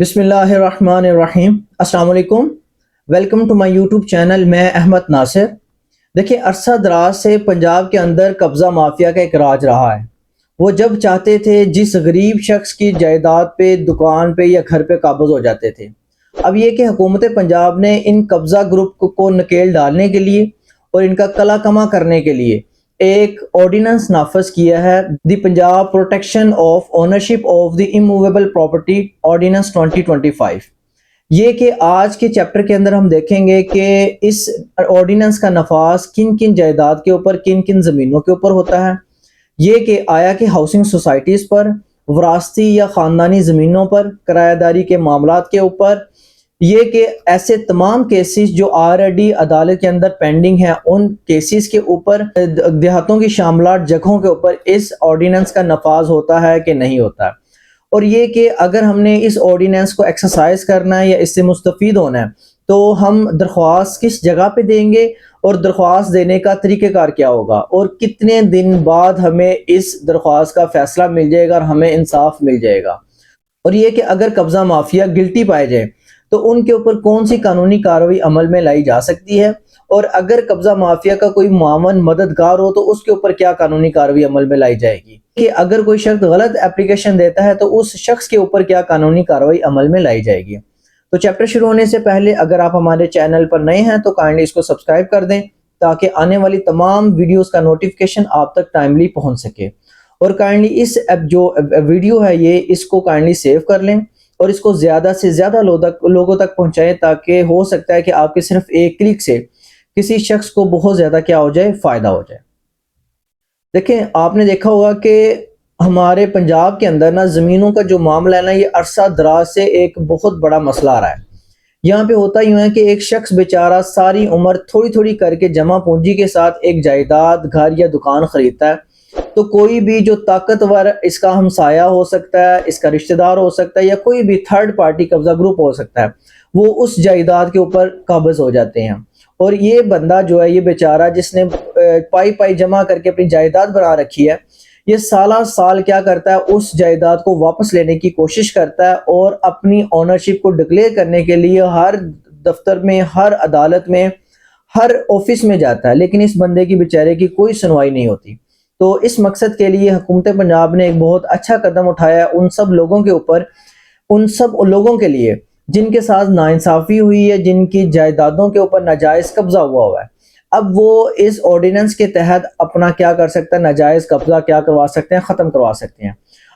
بسم اللہ الرحمن الرحیم۔ السلام علیکم۔ Welcome to my YouTube channel میں احمد ناصر۔ دیکھیں عرصہ دراز سے پنجاب کے اندر قبضہ مافیا کا ایک راج رہا ہے۔ وہ جب چاہتے تھے، جس غریب شخص کی جائیداد پہ، دکان پہ یا گھر پہ قابض ہو جاتے تھے۔ اب یہ کہ حکومت پنجاب نے ان قبضہ گروپ کو نکیل ڈالنے کے لیے اور ان کا کلا کما کرنے کے لیے۔ ایک آرڈیننس نافذ کیا ہے۔ The Punjab protection of ownership of the immovable property ordinance 2025 یہ کہ آج کے چیپٹر کے اندر ہم دیکھیں گے کہ اس آرڈیننس کا نفاذ کن کن جائیداد کے اوپر، کن کن زمینوں کے اوپر ہوتا ہے۔ یہ کہ آیا کہ ہاؤسنگ سوسائٹیز پر، وراثتی یا خاندانی زمینوں پر، کرایہ داری کے معاملات کے اوپر یہ کہ ایسے تمام کیسز جو آلریڈی عدالت کے اندر پینڈنگ ہیں، ان کیسز کے اوپر دیہاتوں کی شاملات جگہوں کے اوپر اس آرڈیننس کا نفاذ ہوتا ہے کہ نہیں ہوتا۔ ہے اور یہ کہ اگر ہم نے اس آرڈیننس کو ایکسرسائز کرنا ہے یا اس سے مستفید ہونا ہے، تو ہم درخواست کس جگہ پہ دیں گے اور درخواست دینے کا طریقہ کار کیا ہوگا؟ اور کتنے دن بعد ہمیں اس درخواست کا فیصلہ مل جائے گا اور ہمیں انصاف مل جائے گا؟ اور یہ کہ اگر قبضہ مافیا گلٹی پائے جائے تو ان کے اوپر کون سی قانونی کارروائی عمل میں لائی جا سکتی ہے؟ اور اگر قبضہ مافیا کا کوئی معاون مددگار ہو تو اس کے اوپر کیا قانونی کارروائی عمل میں لائی جائے گی؟ کہ اگر کوئی شخص غلط اپلیکیشن دیتا ہے تو اس شخص کے اوپر کیا قانونی کارروائی عمل میں لائی جائے گی؟ تو چیپٹر شروع ہونے سے پہلے اگر آپ ہمارے چینل پر نئے ہیں تو کائنڈلی اس کو سبسکرائب کر دیں تاکہ آنے والی تمام ویڈیوز کا نوٹیفکیشن آپ تک ٹائملی پہنچ سکے۔ اور کائنڈلی اس جو ویڈیو ہے یہ اس کو کائنڈلی سیو کر لیں۔ اور اس کو زیادہ سے زیادہ لوگوں تک پہنچائیں تاکہ ہو سکتا ہے کہ آپ کے صرف ایک کلک سے کسی شخص کو بہت زیادہ کیا ہو جائے، فائدہ ہو جائے۔ دیکھیں، آپ نے دیکھا ہوگا کہ ہمارے پنجاب کے اندر نا زمینوں کا جو معاملہ ہے نا، یہ عرصہ دراز سے ایک بہت بڑا مسئلہ آ رہا ہے۔ یہاں پہ ہوتا یوں ہے کہ ایک شخص بیچارہ ساری عمر تھوڑی تھوڑی کر کے جمع پونجی کے ساتھ ایک جائیداد، گھر یا دکان خریدتا ہے۔ تو کوئی بھی جو طاقتور اس کا ہمسایہ ہو سکتا ہے، اس کا رشتہ دار ہو سکتا ہے یا کوئی بھی تھرڈ پارٹی قبضہ گروپ ہو سکتا ہے، وہ اس جائیداد کے اوپر قابض ہو جاتے ہیں۔ اور یہ بندہ جو ہے، یہ بیچارہ جس نے پائی پائی جمع کر کے اپنی جائیداد بنا رکھی ہے، یہ سالہ سال کیا کرتا ہے، اس جائیداد کو واپس لینے کی کوشش کرتا ہے اور اپنی اونرشپ کو ڈکلیئر کرنے کے لیے ہر دفتر میں، ہر عدالت میں، ہر آفس میں جاتا ہے۔ لیکن اس بندے کی بیچارے کی کوئی سنوائی نہیں ہوتی۔ تو اس مقصد کے لیے حکومت پنجاب نے ایک بہت اچھا قدم اٹھایا ان سب لوگوں کے اوپر، ان سب لوگوں کے لیے، جن کے ساتھ ناانصافی ہوئی ہے، جن کی جائیدادوں کے اوپر ناجائز قبضہ ہوا ہوا ہے۔ اب وہ اس آرڈیننس کے تحت اپنا کیا کر سکتا ہے؟ ناجائز قبضہ کیا کروا سکتے ہیں؟ ختم کروا سکتے ہیں۔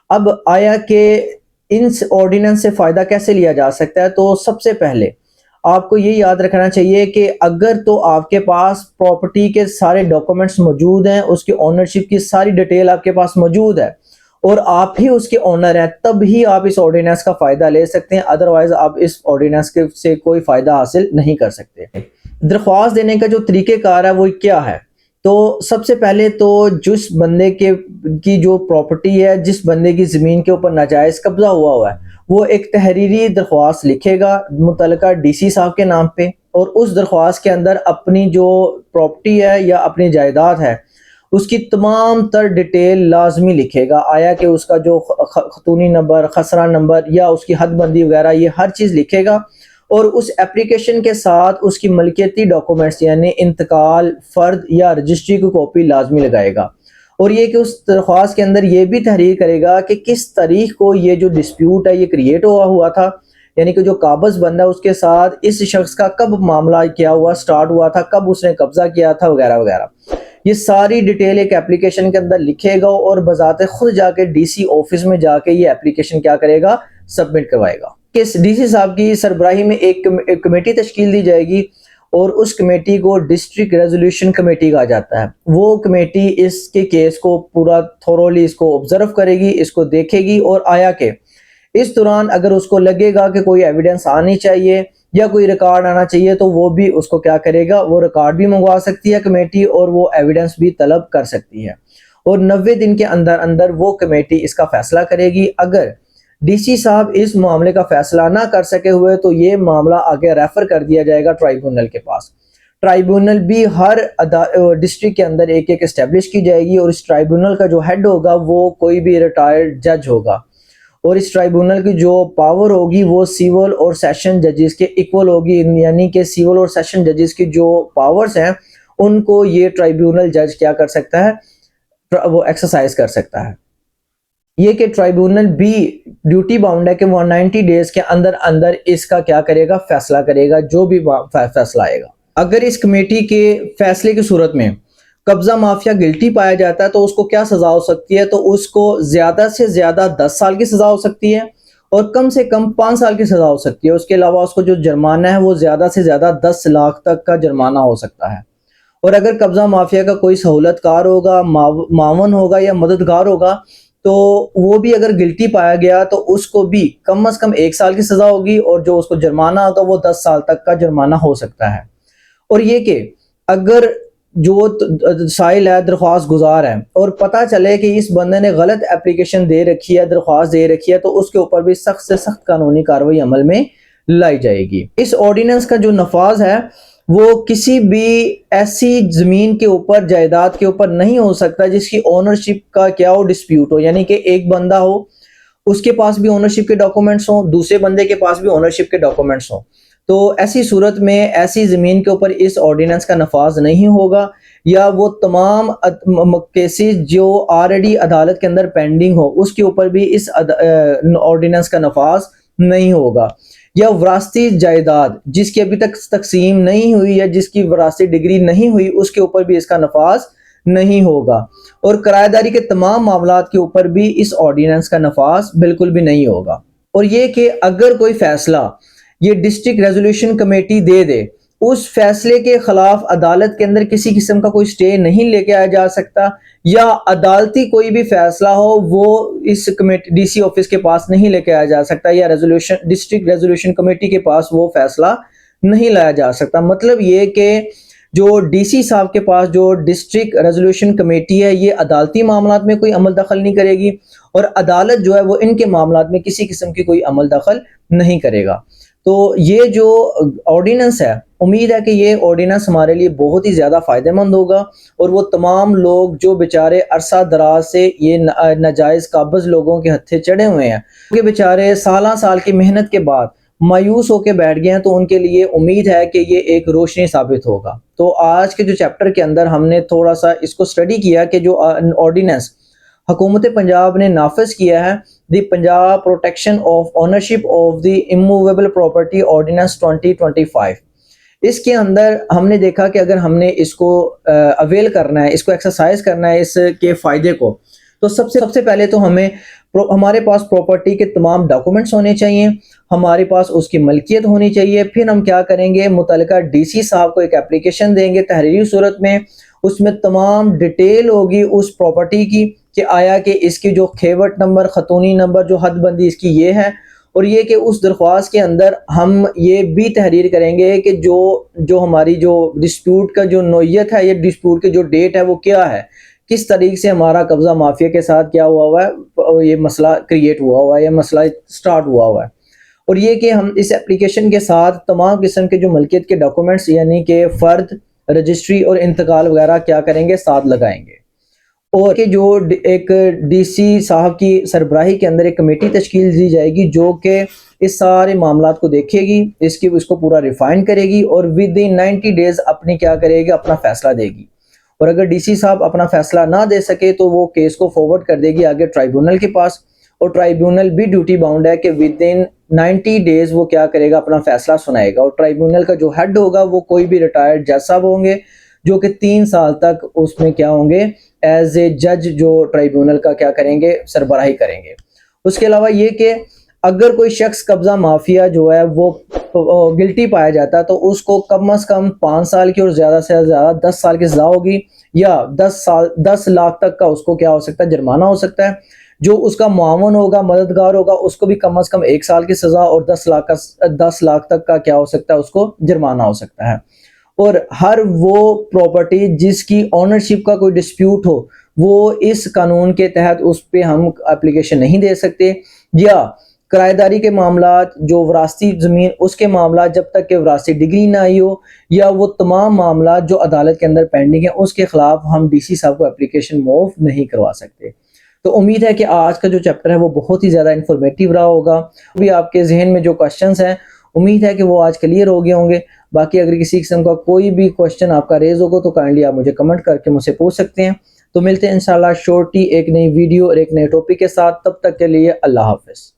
اب آیا کہ ان آرڈیننس سے فائدہ کیسے لیا جا سکتا ہے؟ تو سب سے پہلے آپ کو یہ یاد رکھنا چاہیے کہ اگر تو آپ کے پاس پراپرٹی کے سارے ڈاکومنٹس موجود ہیں، اس کی اونرشپ کی ساری ڈیٹیل آپ کے پاس موجود ہے اور آپ ہی اس کے اونر ہیں، تب ہی آپ اس آرڈیننس کا فائدہ لے سکتے ہیں ادروائز آپ اس آرڈیننس سے کوئی فائدہ حاصل نہیں کر سکتے۔ درخواست دینے کا جو طریقہ کار ہے، وہ کیا ہے؟ تو سب سے پہلے تو جس بندے کے کی جو پراپرٹی ہے، جس بندے کی زمین کے اوپر ناجائز قبضہ ہوا ہوا ہے، وہ ایک تحریری درخواست لکھے گا متعلقہ ڈی سی صاحب کے نام پہ اور اس درخواست کے اندر اپنی جو پراپرٹی ہے یا اپنی جائیداد ہے، اس کی تمام تر ڈیٹیل لازمی لکھے گا۔ آیا کہ اس کا جو خطونی نمبر خسرہ نمبر یا اس کی حد بندی وغیرہ، یہ ہر چیز لکھے گا۔ اور اس اپلیکیشن کے ساتھ اس کی ملکیتی ڈاکومنٹس یعنی انتقال، فرد یا رجسٹری کی کاپی لازمی لگائے گا۔ اور یہ کہ اس درخواست کے اندر یہ بھی تحریر کرے گا کہ کس تاریخ کو یہ جو ڈسپیوٹ ہے، یہ کریٹ ہوا ہوا تھا یعنی کہ جو قابض بندہ اس کے ساتھ اس شخص کا کب معاملہ کیا ہوا سٹارٹ ہوا تھا، کب اس نے قبضہ کیا تھا، وغیرہ وغیرہ۔ یہ ساری ڈیٹیل ایک اپلیکیشن کے اندر لکھے گا اور بذات خود جا کے ڈی سی آفس میں جا کے یہ اپلیکیشن کیا کرے گا سبمٹ کروائے گا۔ کہ ڈی سی صاحب کی سربراہی میں ایک کمیٹی تشکیل دی جائے گی اور اس کمیٹی کو ڈسٹرکٹ ریزولوشن کمیٹی کہا جاتا ہے۔ وہ کمیٹی اس کے کیس کو پورا تھورولی اس کو آبزرو کرے گی، اس کو دیکھے گی اور آیا کہ اس دوران اگر اس کو لگے گا کہ کوئی ایویڈنس آنی چاہیے یا کوئی ریکارڈ آنا چاہیے تو وہ بھی اس کو کیا کرے گا؟ وہ ریکارڈ بھی منگوا سکتی ہے کمیٹی اور وہ ایویڈنس بھی طلب کر سکتی ہے۔ اور نوے دن کے اندر اندر وہ کمیٹی اس کا فیصلہ کرے گی۔ اگر ڈی سی صاحب اس معاملے کا فیصلہ نہ کر سکے ہوئے تو یہ معاملہ آگے ریفر کر دیا جائے گا ٹرائیبونل کے پاس۔ ٹرائیبونل بھی ہر ڈسٹرکٹ کے اندر ایک ایک اسٹیبلش کی جائے گی اور اس ٹرائیبونل کا جو ہیڈ ہوگا وہ کوئی بھی ریٹائرڈ جج ہوگا۔ اور اس ٹرائیبونل کی جو پاور ہوگی وہ سیول اور سیشن ججز کے ایکول ہوگی یعنی کہ سیول اور سیشن ججز کی جو پاورز ہیں، ان کو یہ ٹرائیبونل جج کیا کر سکتا ہے، وہ ایکسرسائز کر سکتا ہے۔ یہ کہ ٹرائیبونل بھی ڈیوٹی باؤنڈ ہے کہ وہ نائنٹی ڈیز کے اندر اندر اس کا کیا کرے گا، فیصلہ کرے گا، جو بھی فیصلہ آئے گا۔ اگر اس کمیٹی کے فیصلے کی صورت میں قبضہ مافیا گلٹی پایا جاتا ہے تو اس کو کیا سزا ہو سکتی ہے؟ تو اس کو زیادہ سے زیادہ دس سال کی سزا ہو سکتی ہے اور کم سے کم پانچ سال کی سزا ہو سکتی ہے۔ اس کے علاوہ اس کو جو جرمانہ ہے وہ زیادہ سے زیادہ دس لاکھ تک کا جرمانہ ہو سکتا ہے۔ اور اگر قبضہ مافیا کا کوئی سہولت کار ہوگا معاون ہوگا یا مددگار ہوگا تو وہ بھی اگر گلٹی پایا گیا تو اس کو بھی کم از کم ایک سال کی سزا ہوگی اور جو اس کو جرمانہ ہوگا وہ دس سال تک کا جرمانہ ہو سکتا ہے۔ اور یہ کہ اگر جو سائل ہے، درخواست گزار ہے اور پتا چلے کہ اس بندے نے غلط اپلیکیشن دے رکھی ہے، درخواست دے رکھی ہے تو اس کے اوپر بھی سخت سے سخت قانونی کاروائی عمل میں لائی جائے گی۔ اس آرڈیننس کا جو نفاذ ہے وہ کسی بھی ایسی زمین کے اوپر، جائیداد کے اوپر نہیں ہو سکتا جس کی اونرشپ کا کیا ہو ڈسپیوٹ ہو۔ یعنی کہ ایک بندہ ہو، اس کے پاس بھی اونرشپ کے ڈاکومنٹس ہوں، دوسرے بندے کے پاس بھی اونرشپ کے ڈاکومنٹس ہوں۔ تو ایسی صورت میں ایسی زمین کے اوپر اس آرڈیننس کا نفاذ نہیں ہوگا، یا وہ تمام کیسز جو آلریڈی عدالت کے اندر پینڈنگ ہو، اس کے اوپر بھی اس آرڈیننس کا نفاذ نہیں ہوگا۔ یا وراثتی جائیداد جس کی ابھی تک تقسیم نہیں ہوئی یا جس کی وراثتی ڈگری نہیں ہوئی، اس کے اوپر بھی اس کا نفاذ نہیں ہوگا۔ اور کرایہ داری کے تمام معاملات کے اوپر بھی اس آرڈیننس کا نفاذ بالکل بھی نہیں ہوگا۔ اور یہ کہ اگر کوئی فیصلہ یہ ڈسٹرکٹ ریزولوشن کمیٹی دے دے اس فیصلے کے خلاف عدالت کے اندر کسی قسم کا کوئی سٹے نہیں لے کے آیا جا سکتا یا عدالتی کوئی بھی فیصلہ ہو، وہ اس کمیٹی ڈی سی آفس کے پاس نہیں لے کے آیا جا سکتا یا ریزولوشن ڈسٹرکٹ ریزولوشن کمیٹی کے پاس وہ فیصلہ نہیں لایا جا سکتا۔ مطلب یہ کہ جو ڈی سی صاحب کے پاس جو ڈسٹرکٹ ریزولوشن کمیٹی ہے، یہ عدالتی معاملات میں کوئی عمل دخل نہیں کرے گی اور عدالت جو ہے وہ ان کے معاملات میں کسی قسم کی کوئی عمل دخل نہیں کرے گا۔ تو یہ جو آرڈیننس ہے امید ہے کہ یہ آرڈیننس ہمارے لیے بہت ہی زیادہ فائدہ مند ہوگا اور وہ تمام لوگ جو بیچارے عرصہ دراز سے یہ ناجائز قابض لوگوں کے ہتھے چڑھے ہوئے ہیں کہ بیچارے سالہ سال کی محنت کے بعد مایوس ہو کے بیٹھ گئے ہیں، تو ان کے لیے امید ہے کہ یہ ایک روشنی ثابت ہوگا۔ تو آج کے جو چیپٹر کے اندر ہم نے تھوڑا سا اس کو سٹڈی کیا کہ جو آرڈیننس حکومت پنجاب نے نافذ کیا ہے، the Punjab protection of ownership of the immovable property ordinance 2025 اس کے اندر ہم نے دیکھا کہ اگر ہم نے اس کو اویل کرنا ہے، اس کو ایکسرسائز کرنا ہے اس کے فائدے کو، تو سب سے سب سے پہلے تو ہمیں ہمارے پاس پراپرٹی کے تمام ڈاکومنٹس ہونے چاہیے، ہمارے پاس اس کی ملکیت ہونی چاہیے، پھر ہم کیا کریں گے، متعلقہ ڈی سی صاحب کو ایک اپلیکیشن دیں گے تحریری صورت میں، اس میں تمام ڈیٹیل ہوگی اس پراپرٹی کی، کہ آیا کہ اس کی جو کھیوٹ نمبر خطونی نمبر، جو حد بندی اس کی یہ ہے اور یہ کہ اس درخواست کے اندر ہم یہ بھی تحریر کریں گے کہ جو جو ہماری جو ڈسپیوٹ کا جو نوعیت ہے، یہ ڈسپیوٹ کی جو ڈیٹ ہے، وہ کیا ہے؟ کس طریقے سے ہمارا قبضہ مافیا کے ساتھ کیا ہوا ہوا ہے؟ یہ مسئلہ کریٹ ہوا ہوا ہے، یہ مسئلہ سٹارٹ ہوا ہوا ہے۔ اور یہ کہ ہم اس اپلیکیشن کے ساتھ تمام قسم کے جو ملکیت کے ڈاکومنٹس یعنی کہ فرد رجسٹری اور انتقال وغیرہ کیا کریں گے، ساتھ لگائیں گے۔ اور کہ جو ایک ڈی سی صاحب کی سربراہی کے اندر ایک کمیٹی تشکیل دی جائے گی جو کہ اس سارے معاملات کو دیکھے گی، اس کی اس کو پورا ریفائن کرے گی اور ود ان نائنٹی ڈیز اپنی کیا کرے گی؟ اپنا فیصلہ دے گی۔ اور اگر ڈی سی صاحب اپنا فیصلہ نہ دے سکے تو وہ کیس کو فارورڈ کر دے گی آگے ٹرائیبونل کے پاس۔ اور ٹرائیبونل بھی ڈیوٹی باؤنڈ ہے کہ ود ان نائنٹی ڈیز وہ کیا کرے گا؟ اپنا فیصلہ سنائے گا۔ اور ٹرائیبونل کا جو ہیڈ ہوگا وہ کوئی بھی ریٹائرڈ جج صاحب ہوں گے جو کہ تین سال تک اس میں کیا ہوں گے؟ ایز اے جج جو ٹرائیبونل کا کیا کریں گے؟ سربراہی کریں گے۔ اس کے علاوہ یہ کہ اگر کوئی شخص قبضہ مافیا جو ہے وہ گلٹی پایا جاتا ہے تو اس کو کم از کم پانچ سال کی اور زیادہ سے زیادہ دس سال کی سزا ہوگی یا دس سال، دس لاکھ تک کا اس کو کیا ہو سکتا ہے؟ جرمانہ ہو سکتا ہے۔ جو اس کا معاون ہوگا، مددگار ہوگا، اس کو بھی کم از کم ایک سال کی سزا اور دس لاکھ کا دس لاکھ تک کا کیا ہو سکتا ہے؟ اس کو جرمانہ ہو سکتا ہے۔ اور ہر وہ پراپرٹی جس کی آنرشپ کا کوئی ڈسپیوٹ ہو، وہ اس قانون کے تحت اس پہ ہم اپلیکیشن نہیں دے سکتے۔ یا کرایہ داری کے معاملات، جو وراثتی زمین، اس کے معاملات جب تک کہ وراثتی ڈگری نہ آئی ہو، یا وہ تمام معاملات جو عدالت کے اندر پینڈنگ ہیں، اس کے خلاف ہم ڈی سی صاحب کو اپلیکیشن موو نہیں کروا سکتے۔ تو امید ہے کہ آج کا جو چیپٹر ہے، وہ بہت ہی زیادہ انفارمیٹیو رہا ہوگا۔ بھی آپ کے ذہن میں جو کوشچنس ہیں، امید ہے کہ وہ آج کلیئر ہو گئے ہوں گے۔ باقی اگر کسی قسم کا کوئی بھی کوشچن آپ کا ریز ہوگا تو کائنڈلی آپ مجھے کمنٹ کر کے مجھ سے پوچھ سکتے ہیں۔ تو ملتے ہیں انشاءاللہ شورٹی ایک نئی ویڈیو اور ایک نئے ٹاپک کے ساتھ۔ تب تک کے لیے اللہ حافظ۔